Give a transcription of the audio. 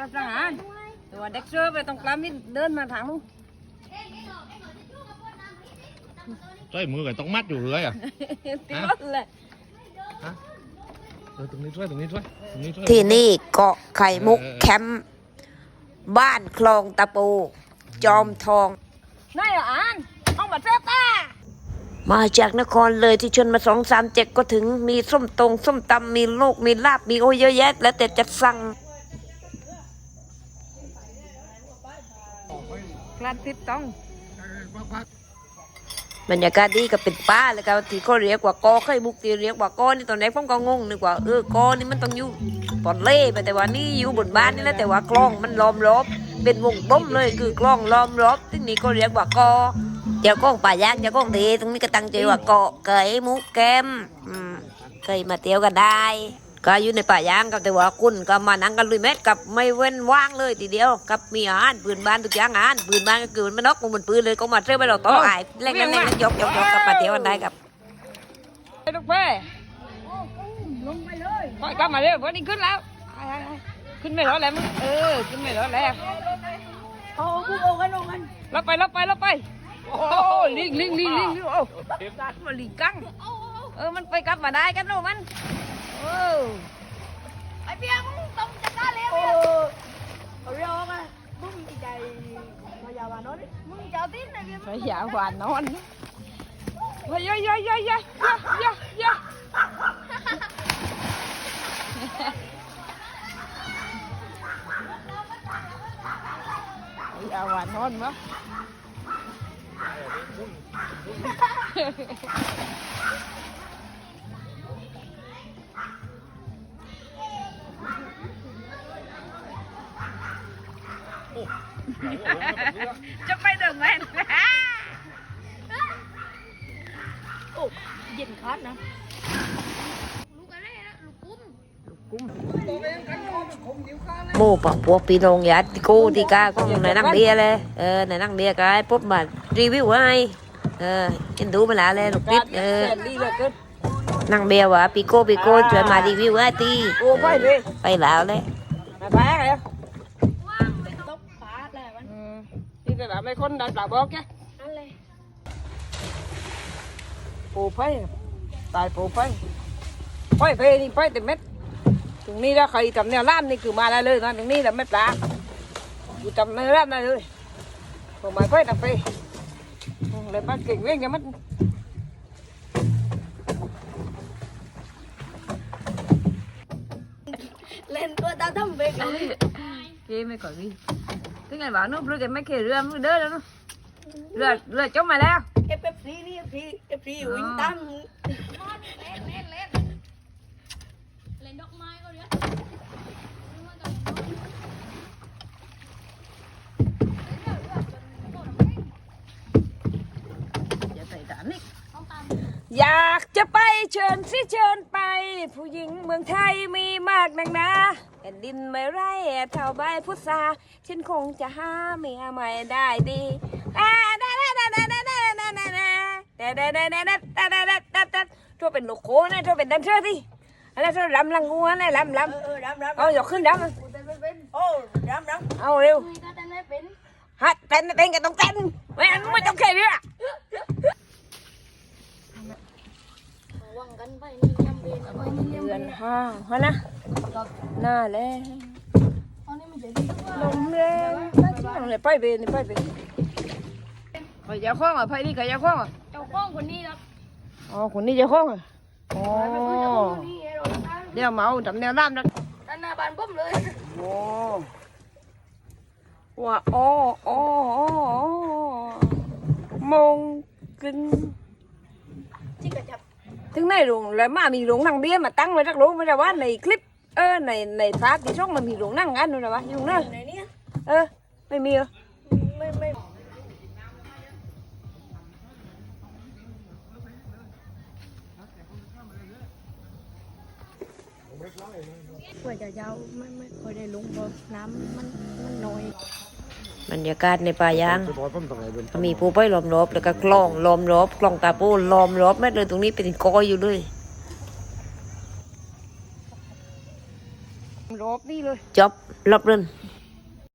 รับทหารตัวเด็กเสิร์ฟไปตรงกลางนี่เดินมาทางนู้นใช้มือกันต้องมัดอยู่เรื่อยอะตีรถเลยตรงนี้ช่วยตรงนี้ช่วยตรงนี้ช่วยที่นี่เกาะไข่มุกแคมป์บ้านคลองตะปู จอมทองนายอ่านเอามาเสิร์ฟตามาจากนครเลยที่ชนมาสองสามเจ็ดก็ถึงมีส้มตรงส้มตำมีลูกมีลาบมีโอเยอะแยะ แล้วแต่จะสั่ง ลัดติดต้องบรรยากาศดีก็เป็นป้าเลยครับที่เขาเรียกว่ากอไข่มุกที่เรียกว่ากอนี่ตอนแรกผมก็งงนึกว่าเออกอนี่มันต้องอยู่ปอนเล่ไปแต่ว่านี่อยู่บนบ้านนี่แหละแต่ว่ากล้องมันล้อมรอบเป็นวงกลมเลยคือกล้องล้อมรอบที่นี่ก็เรียกว่ากอเจ้าก้องป่ายางเจ้าก้องเทตรงนี้ก็ตั้งใจว่าเกาะไก่มุกแกมอืมเคยมาเที่ยวกันได้ ก็อยู่ในป่ายางกับแต่ว่าคุณก็มานั่งกันลุยเม็ดกับไม่เว้นว่างเลยทีเดียวกับมีอาหารปืนบ้านทุกอย่างอาหารปืนบ้านก็คือมันนกมันปืนเลยก็มาเชื่อไปเราต่อไอ้เล่นกันเล่นกันยกยกยกกับมาเที่ยวกันได้กับไปลูกเป้ลงไปเลยกลับมาเร็ววันนี้ขึ้นแล้วขึ้นไม่รอดแล้วมึงเออขึ้นไม่รอดแล้วเอาพวกเอากันเอากันเราไปเราไปเราไปโอ้ลิงลิงลิงลิงลิงโอ้มันลิงกังเออมันไปกลับมาได้กันโน่มัน โอ้ไอพี่ร์มึงต้องจัดการเลยไอเบียร์ไอเบียร์มามึงใจพยาวานอนมึงเจ้าตีนไอเบียร์พยาวานอนเฮ้ยเฮ้ยเฮ้ยเฮ้ยเฮ้ยเฮ้ยเฮ้ยอย่าหวานนอนมั้ง จะไปถึงไหมโอ้เย็นคัดนะ ลูกอะไรนะลูกกุ้มหมู่ปักพวกพี่น้องญาติกูที่กาของในนั่งเดียเลยเออในนั่งเดียก็ให้ปุ๊บมารีวิวให้เออเห็นดูมาแล้วเลยลูกปิดเออดีเหลือเกินนั่งเบียร์ว่าปีโก้ปีโก้ช่วยมารีวิวให้ตีโอ้ไปเลยไปแล้วเลยมาแพ้เลยว่ mấy con đặt là bớt chứ phù phây tài phù phây phây phê đi phây từ mét chúng ni ra khơi tầm nèo lan đi cứ mà lại lên chúng ni là mét lá cứ tầm nèo lan này thôi còn mày phây là phê lại bắt kịch với nhà mất lên tôi tao thăm về cái kia mới có gì ถึงไงบ้านู้นเพื่อนไม่เคยเรือมันเด้อแล้วนู้นเรือเรือจมมาแล้วเอฟเอฟซีนี่เอฟซีเอฟซีอยู่อินตั้งอย่า จะไปเชิญสิเชิญไป ผู้หญิงเมืองไทยมีมากนักนะแผ่นดินไม่ไรเท่าใบพุทราฉันคงจะหาเมียใหม่ได้ดีทั่วเป็นโลโก้นะทั่วเป็นดันเชอร์สิแล้วทั่วลำลังงัวนะลำลำเอาหยกขึ้นลำโอ้ลำลำเอาเร็วฮัดเต้นเต้นก็ต้องเต้นไม่งั้นไม่ต้องแค่นี้ อนห้าฮะนะหน้าแล้อันนี้มันจะดีกว่าลมแรงลมเลยไปเบนไปเบนขอยาคล้องอะไปนี่ขอยาคล้องอะเจ้าของคนนี้นะอ๋อคนนี้จะคล้องอะอ๋อไม่คือเจ้าของคนนี้เดี๋ยวเมาทำแนวน้ำนะตั้งหน้าบานผมเลยโอ้ว่าอ๋ออ๋ออ๋อมงกินที่กระจับ thứ này đúng là mà mình đúng năng bia mà tăng với chắc đúng với ra bát. Này clip ơ này này phá cái sốc mà mình đúng năng ăn rồi nào bát dùng nữa ơ mày mì à? mày mày. Quay cho dâu mới mới coi đây luôn vô nam mình mình nồi บรรยากาศในป่ายางจะบอกผมตรงไหนเป็นมีผู้ไปล้อมรอบแล้วก็กล้องล้อมรอบกล้องตาปูล้อมรอบแม่เลยตรงนี้เป็นกออยู่เลยรอบนี่เลยจบรอบเรื่น